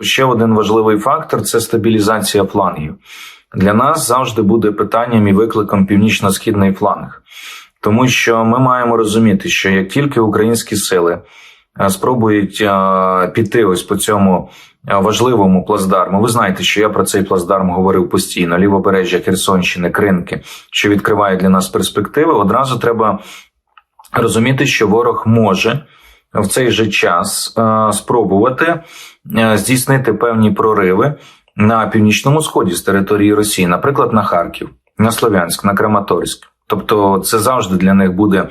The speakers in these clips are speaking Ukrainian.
Ще один важливий фактор це стабілізація флангів. Для нас завжди буде питанням і викликом північно-східний фланг, тому що ми маємо розуміти, що як тільки українські сили спробують піти ось по цьому важливому плацдарму, ви знаєте, що я про цей плацдарм говорив постійно: лівобережжя Херсонщини, Кринки, що відкриває для нас перспективи, одразу треба розуміти, що ворог може в цей же час е, спробувати е, здійснити певні прориви на північному сході з території Росії, наприклад, на Харків, на Слов'янськ, на Краматорськ. Тобто, це завжди для них буде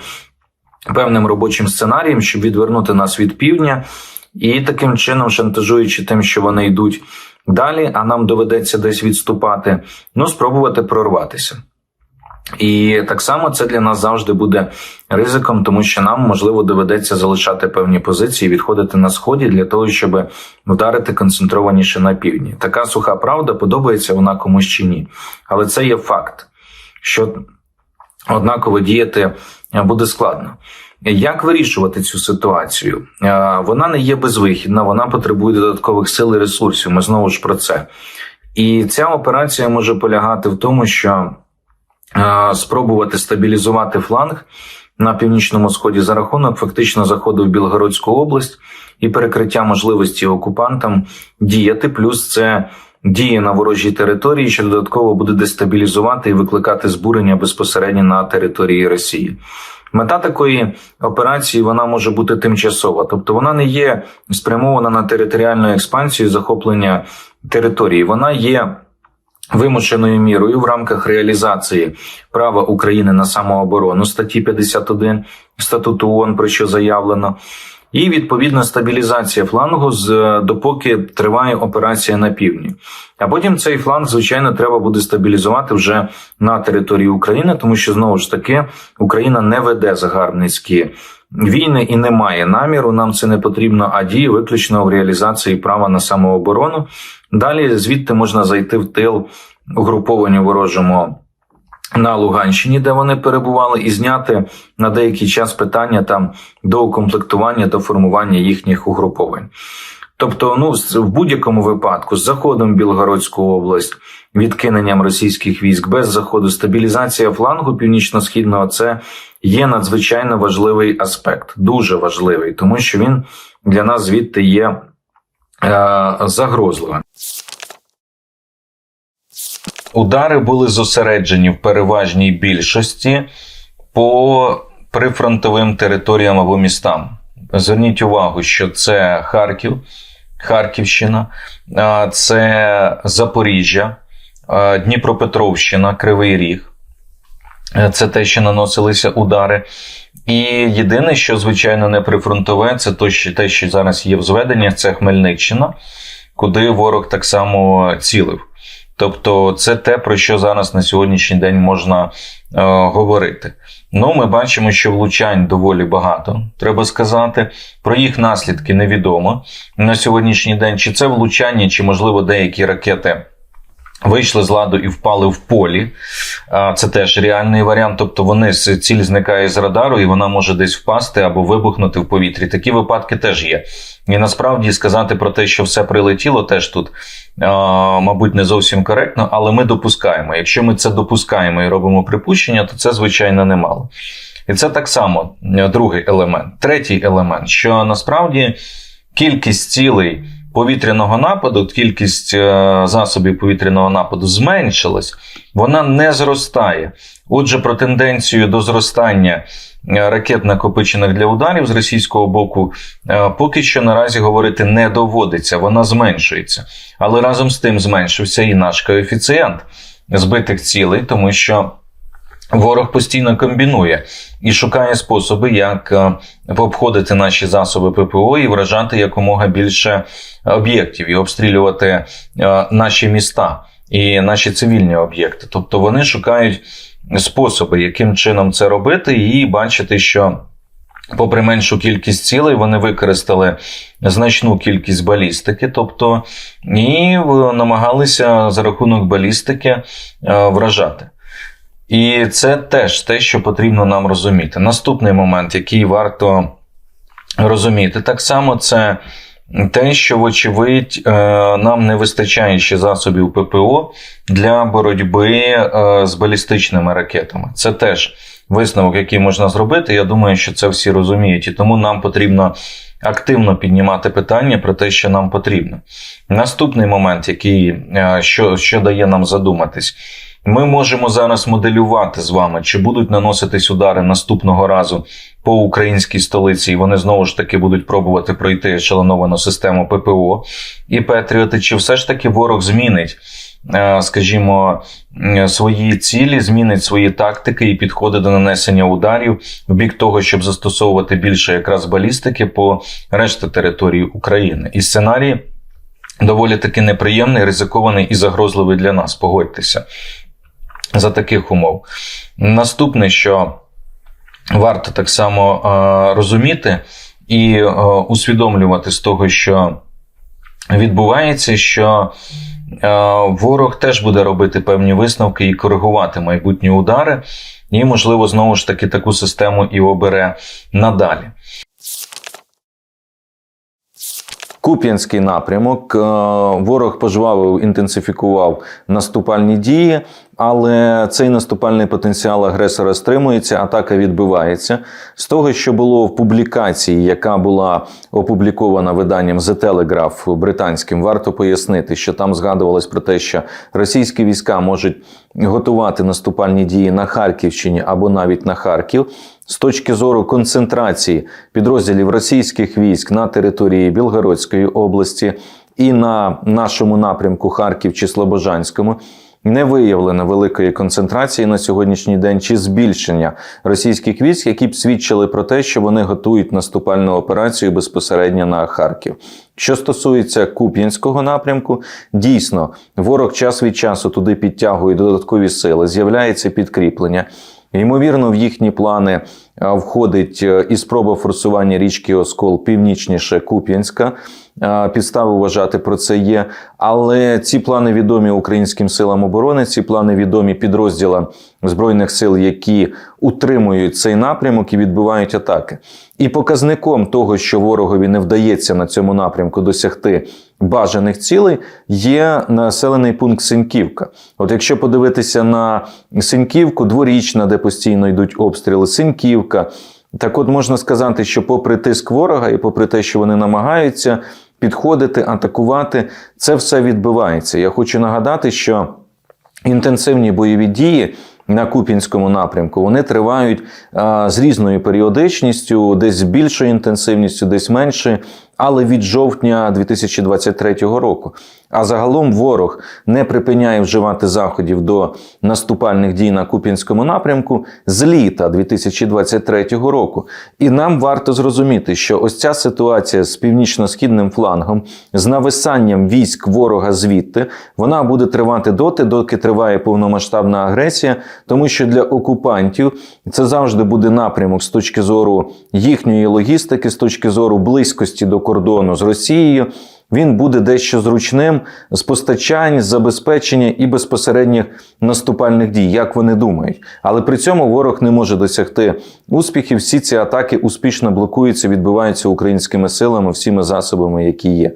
певним робочим сценарієм, щоб відвернути нас від півдня, і таким чином, шантажуючи тим, що вони йдуть далі, а нам доведеться десь відступати, ну спробувати прорватися. І так само це для нас завжди буде ризиком, тому що нам можливо доведеться залишати певні позиції, відходити на сході для того, щоб вдарити концентрованіше на півдні. Така суха правда подобається вона комусь чи ні, але це є факт, що однаково діяти буде складно. Як вирішувати цю ситуацію? Вона не є безвихідна, вона потребує додаткових сил і ресурсів. Ми знову ж про це. І ця операція може полягати в тому, що спробувати стабілізувати фланг на північному сході за рахунок фактично заходу в Білгородську область і перекриття можливості окупантам діяти. Плюс це діє на ворожій території, що додатково буде дестабілізувати і викликати збурення безпосередньо на території Росії. Мета такої операції вона може бути тимчасова, тобто вона не є спрямована на територіальну експансію захоплення території. Вона є вимушеною мірою в рамках реалізації права України на самооборону статті 51 статуту ООН, про що заявлено. І відповідна стабілізація флангу з допоки триває операція на півдні. А потім цей фланг, звичайно, треба буде стабілізувати вже на території України, тому що знову ж таки Україна не веде загарбницькі війни і не має наміру. Нам це не потрібно, а діє виключно в реалізації права на самооборону. Далі звідти можна зайти в тил угрупованню ворожому на Луганщині, де вони перебували, і зняти на деякий час питання там до укомплектування та формування їхніх угруповань. Тобто, ну в будь-якому випадку, з заходом в Білгородську область, відкиненням російських військ без заходу, стабілізація флангу північно-східного це є надзвичайно важливий аспект, дуже важливий, тому що він для нас звідти є загрозливим. Удари були зосереджені в переважній більшості по прифронтовим територіям або містам. Зверніть увагу, що це Харків, Харківщина, це Запоріжжя, Дніпропетровщина, Кривий Ріг. Це те, що наносилися удари. І єдине, що, звичайно, не прифронтове, це те, що зараз є в зведеннях, це Хмельниччина, куди ворог так само цілив. Тобто, це те, про що зараз на сьогоднішній день можна е, говорити. Ну, ми бачимо, що влучань доволі багато, треба сказати. Про їх наслідки невідомо на сьогоднішній день. Чи це влучання, чи, можливо, деякі ракети. Вийшли з ладу і впали в полі. Це теж реальний варіант. Тобто вони ціль зникає з радару, і вона може десь впасти або вибухнути в повітрі. Такі випадки теж є. І насправді сказати про те, що все прилетіло, теж тут, мабуть, не зовсім коректно, але ми допускаємо. Якщо ми це допускаємо і робимо припущення, то це звичайно немало. І це так само другий елемент. Третій елемент, що насправді кількість цілей повітряного нападу, кількість е, засобів повітряного нападу зменшилась, вона не зростає. Отже, про тенденцію до зростання е, ракет, накопичених для ударів з російського боку, е, поки що наразі говорити не доводиться, вона зменшується. Але разом з тим зменшився і наш коефіцієнт збитих цілей, тому що. Ворог постійно комбінує і шукає способи, як е, обходити наші засоби ППО і вражати якомога більше об'єктів і обстрілювати е, наші міста і наші цивільні об'єкти. Тобто вони шукають способи, яким чином це робити, і бачити, що. Попри меншу кількість цілей, вони використали значну кількість балістики, тобто і намагалися за рахунок балістики е, вражати. І це теж те, що потрібно нам розуміти. Наступний момент, який варто розуміти, так само це те, що, вочевидь, е, нам не вистачає ще засобів ППО для боротьби е, з балістичними ракетами. Це теж висновок, який можна зробити. Я думаю, що це всі розуміють, і тому нам потрібно активно піднімати питання про те, що нам потрібно. Наступний момент, який е, що, що дає нам задуматись. Ми можемо зараз моделювати з вами, чи будуть наноситись удари наступного разу по українській столиці, і вони знову ж таки будуть пробувати пройти ешелоновану систему ППО і Петріоти, чи все ж таки ворог змінить, е, скажімо, свої цілі, змінить свої тактики і підходи до нанесення ударів в бік того, щоб застосовувати більше якраз балістики по решті території України. І сценарій доволі таки неприємний, ризикований і загрозливий для нас. Погодьтеся за таких умов. Наступне, що варто так само е, розуміти і е, усвідомлювати з того, що відбувається, що е, ворог теж буде робити певні висновки і коригувати майбутні удари, і, можливо, знову ж таки таку систему і обере надалі. Куп'янський напрямок. е, Ворог пожвавив, інтенсифікував наступальні дії, але цей наступальний потенціал агресора стримується, атака відбивається. З того, що було в публікації, яка була опублікована виданням The Telegraph британським, варто пояснити, що там згадувалось про те, що російські війська можуть готувати наступальні дії на Харківщині або навіть на Харків. З точки зору концентрації підрозділів російських військ на території Білгородської області і на нашому напрямку Харків чи Слобожанському не виявлено великої концентрації на сьогоднішній день чи збільшення російських військ, які б свідчили про те, що вони готують наступальну операцію безпосередньо на Харків. Що стосується Куп'янського напрямку, дійсно ворог час від часу туди підтягує додаткові сили, з'являється підкріплення. Ймовірно, в їхні плани входить е, і спроба форсування річки Оскол північніше Куп'янська. А, Підстави вважати про це є. Але ці плани відомі українським силам оборони, ці плани відомі підрозділам збройних сил, які утримують цей напрямок і відбивають атаки. І показником того, що ворогові не вдається на цьому напрямку досягти бажаних цілей, є населений пункт Синьківка. От якщо подивитися на Синьківку, дворічна, де постійно йдуть обстріли, Синьківка. Так от можна сказати, що попри тиск ворога і попри те, що вони намагаються підходити, атакувати, це все відбувається. Я хочу нагадати, що інтенсивні бойові дії на Купінському напрямку вони тривають а, з різною періодичністю, десь з більшою інтенсивністю, десь меншою, але від жовтня 2023 року. А загалом ворог не припиняє вживати заходів до наступальних дій на Купінському напрямку з літа 2023 року. І нам варто зрозуміти, що ось ця ситуація з північно-східним флангом, з нависанням військ ворога звідти, вона буде тривати доти, доки триває повномасштабна агресія, тому що для окупантів це завжди буде напрямок з точки зору їхньої логістики, з точки зору близькості до кордону з Росією. Він буде дещо зручним з постачань, забезпечення і безпосередніх наступальних дій, як вони думають. Але при цьому ворог не може досягти успіхів. Всі ці атаки успішно блокуються, відбиваються українськими силами, всіми засобами, які є.